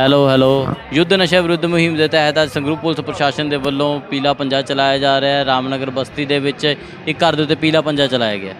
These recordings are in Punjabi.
ਹੈਲੋ ਹੈਲੋ ਯੁੱਧ ਨਸ਼ਾ ਵਿਰੁੱਧ ਮੁਹਿੰਮ ਦੇ ਤਹਿਤ ਅੱਜ ਸੰਗਰੂਰ ਪੁਲਿਸ ਪ੍ਰਸ਼ਾਸਨ ਦੇ ਵੱਲੋਂ ਪੀਲਾ ਪੰਜਾ ਚਲਾਇਆ ਜਾ ਰਿਹਾ ਹੈ ਰਾਮਨਗਰ ਬਸਤੀ ਦੇ ਵਿੱਚ ਇੱਕ ਘਰ ਦੇ ਉੱਤੇ ਪੀਲਾ ਪੰਜਾ ਚਲਾਇਆ ਗਿਆ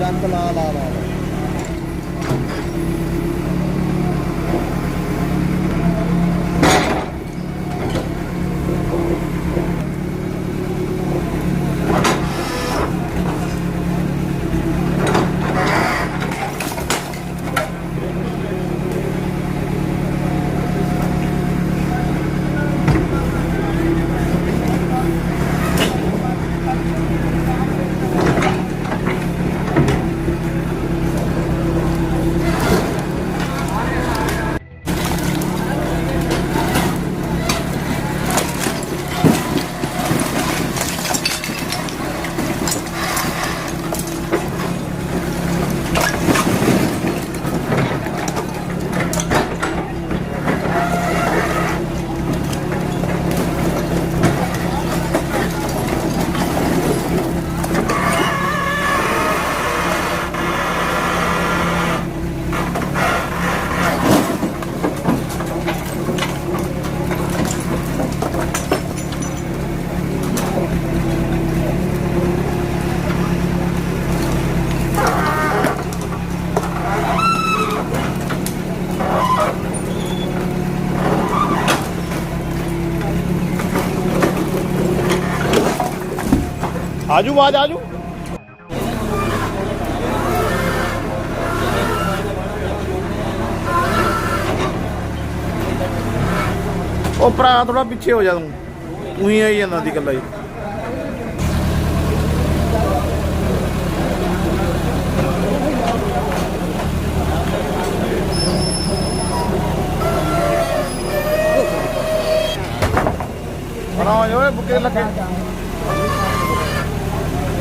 ਚੱਕ ਲਾ ਲਾ ਲਾ ਆਜੂ ਆਵਾਜ਼ ਆਜੂ ਉਹ ਭਰਾ ਥੋੜਾ ਪਿੱਛੇ ਹੋ ਜਾ ਤੂੰ ਉਹੀ ਆਈ ਜਾਂਦਾ ਦੀ ਗੱਲਾਂ ਹੀ ਬਣਾ ਓਏ ਬੁੱਕੇ ਲੱਗੇ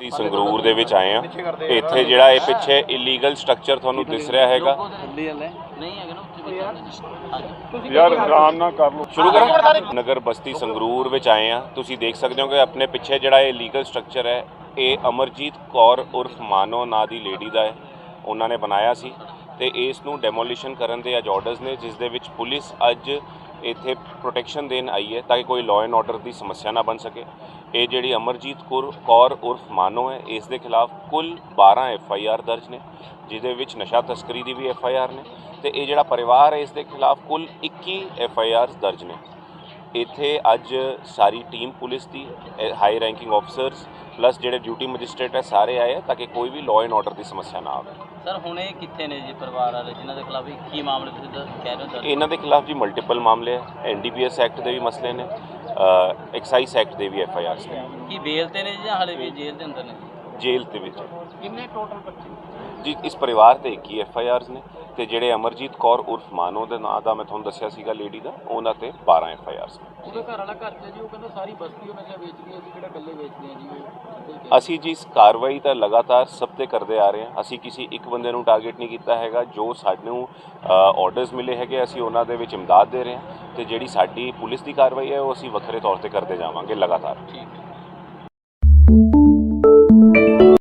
ਦੀ ਸੰਗਰੂਰ ਦੇ ਵਿੱਚ ਆਏ ਆ। ਇੱਥੇ ਜਿਹੜਾ ਇਹ ਪਿੱਛੇ ਇਲੀਗਲ ਸਟਰਕਚਰ ਤੁਹਾਨੂੰ ਦਿਸ ਰਿਹਾ ਹੈਗਾ। ਨਹੀਂ ਹੈਗਾ ਨਾ ਉੱਥੇ ਯਾਰ ਆਰਾਮ ਨਾਲ ਕਰ ਲਓ। ਸ਼ੁਰੂ ਕਰਾਂ। ਨਗਰ ਬਸਤੀ ਸੰਗਰੂਰ ਵਿੱਚ ਆਏ ਆ। ਤੁਸੀਂ ਦੇਖ ਸਕਦੇ ਹੋ ਕਿ ਆਪਣੇ ਪਿੱਛੇ ਜਿਹੜਾ ਇਹ ਲੀਗਲ ਸਟਰਕਚਰ ਹੈ ਇਹ ਅਮਰਜੀਤ ਕੌਰ ਉਰਫ ਮਾਨੋ ਨਾਂ ਦੀ ਲੇਡੀ ਦਾ ਹੈ। ਉਹਨਾਂ ਨੇ ਬਣਾਇਆ ਸੀ ਤੇ ਇਸ ਨੂੰ ਡੈਮੋਲੀਸ਼ਨ ਕਰਨ ਦੇ ਅੱਜ ਆਰਡਰਸ ਨੇ ਜਿਸ ਦੇ ਵਿੱਚ ਪੁਲਿਸ ਅੱਜ ਇੱਥੇ ਪ੍ਰੋਟੈਕਸ਼ਨ ਦੇਣ ਆਈ ਹੈ ਤਾਂ ਕਿ ਕੋਈ ਲਾਅ ਐਂਡ ਆਰਡਰ ਦੀ ਸਮੱਸਿਆ ਨਾ ਬਣ ਸਕੇ। ਇਹ ਜਿਹੜੀ ਅਮਰਜੀਤ ਕੌਰ ਕੌਰ ਉਰਫ ਮਾਨੋ ਹੈ, ਇਸ ਦੇ ਖਿਲਾਫ ਕੁੱਲ 12 ਐਫ ਆਈ ਆਰ ਦਰਜ ਨੇ, ਜਿਹਦੇ ਵਿੱਚ ਨਸ਼ਾ ਤਸਕਰੀ ਦੀ ਵੀ ਐਫ ਆਈ ਆਰ ਨੇ ਤੇ ਇਹ ਜਿਹੜਾ ਪਰਿਵਾਰ ਹੈ, ਇਸ ਦੇ ਖਿਲਾਫ ਕੁੱਲ 21 ਐਫ ਆਈ ਆਰਸ ਦਰਜ ਨੇ। ਇੱਥੇ ਅੱਜ ਸਾਰੀ ਟੀਮ ਪੁਲਿਸ ਦੀ ਹਾਈ ਰੈਂਕਿੰਗ ਆਫੀਸਰਸ ਪਲੱਸ ਜਿਹੜੇ ਡਿਊਟੀ ਮੈਜਿਸਟ੍ਰੇਟ ਹੈ ਸਾਰੇ ਆਏ ਆ ਤਾਂ ਕਿ ਕੋਈ ਵੀ ਲਾਅ ਐਂਡ ਆਰਡਰ ਦੀ ਸਮੱਸਿਆ ਨਾ ਆਵੇ। ਸਰ ਹੁਣ ਇਹ ਕਿੱਥੇ ਨੇ ਜੀ ਪਰਿਵਾਰ ਵਾਲੇ? ਜਿਨ੍ਹਾਂ ਦੇ ਖਿਲਾਫ ਕੀ ਮਾਮਲੇ ਤੁਸੀਂ ਦੱਸ- ਕਹਿ ਰਹੇ ਹੋ? ਇਹਨਾਂ ਦੇ ਖਿਲਾਫ ਜੀ ਮਲਟੀਪਲ ਮਾਮਲੇ ਹੈ ਐਨਡੀਪੀਐਸ ਐਕਟ ਦੇ ਵੀ ਮਸਲੇ ਨੇ ਐਕਸਾਈਜ਼ ਐਕਟ ਦੇ ਵੀ ਐਫ ਆਈ ਆਰਸ ਨੇ। ਕੀ ਬੇਲ ਤੇ ਨੇ ਜੀ ਹਲੇ ਵੀ ਜੇਲ੍ਹ ਦੇ ਅੰਦਰ ਨੇ? ਜੇਲ੍ਹ ਦੇ ਵਿੱਚ। ਕਿੰਨੇ ਟੋਟਲ ਬੱਚੇ? ਜੀ ਇਸ ਪਰਿਵਾਰ ਤੇ 21 ਐਫ ਆਈ ਆਰਸ ਨੇ। ਤੇ ਜਿਹੜੇ ਅਮਰਜੀਤ ਕੌਰ ਉਰਫ ਮਾਨੋ ਦੇ ਨਾਂ ਦਾ ਮੈਂ ਤੁਹਾਨੂੰ ਦੱਸਿਆ ਸੀਗਾ ਲੇਡੀ ਦਾ ਉਹਨਾਂ ਤੇ 12 ਐਫ ਆਈ ਆਰਸ ਨੇ। ਉਹਦਾ ਘਰ ਵਾਲਾ ਘਰ 'ਚ ਜੀ ਉਹ ਕਹਿੰਦਾ ਸਾਰੀ ਬਸਤੀ ਉਹ ਨਸ਼ਾ ਵੇਚਦੀ ਹੈ ਜੀ ਕਿਹੜਾ ਇਕੱਲੇ ਵੇਚਦੇ ਆ ਜੀ ਅਸੀਂ ਜੀ ਇਸ ਕਾਰਵਾਈ ਤਾਂ ਲਗਾਤਾਰ ਸਭ ਤੇ ਕਰਦੇ ਆ ਰਹੇ ਹਾਂ। ਅਸੀਂ ਕਿਸੇ ਇੱਕ ਬੰਦੇ ਨੂੰ ਟਾਰਗੇਟ ਨਹੀਂ ਕੀਤਾ ਹੈਗਾ ਜੋ ਸਾਨੂੰ ਆਰਡਰਸ ਮਿਲੇ ਹੈਗੇ ਅਸੀਂ ਉਹਨਾਂ ਦੇ ਵਿੱਚ ਇਮਦਾਦ ਦੇ ਰਹੇ ਹਾਂ ਤੇ ਜਿਹੜੀ ਸਾਡੀ ਪੁਲਿਸ ਦੀ ਕਾਰਵਾਈ ਹੈ ਉਹ ਅਸੀਂ ਵੱਖਰੇ ਤੌਰ ਤੇ ਕਰਦੇ ਜਾਵਾਂਗੇ ਲਗਾਤਾਰ। ਠੀਕ ਹੈ।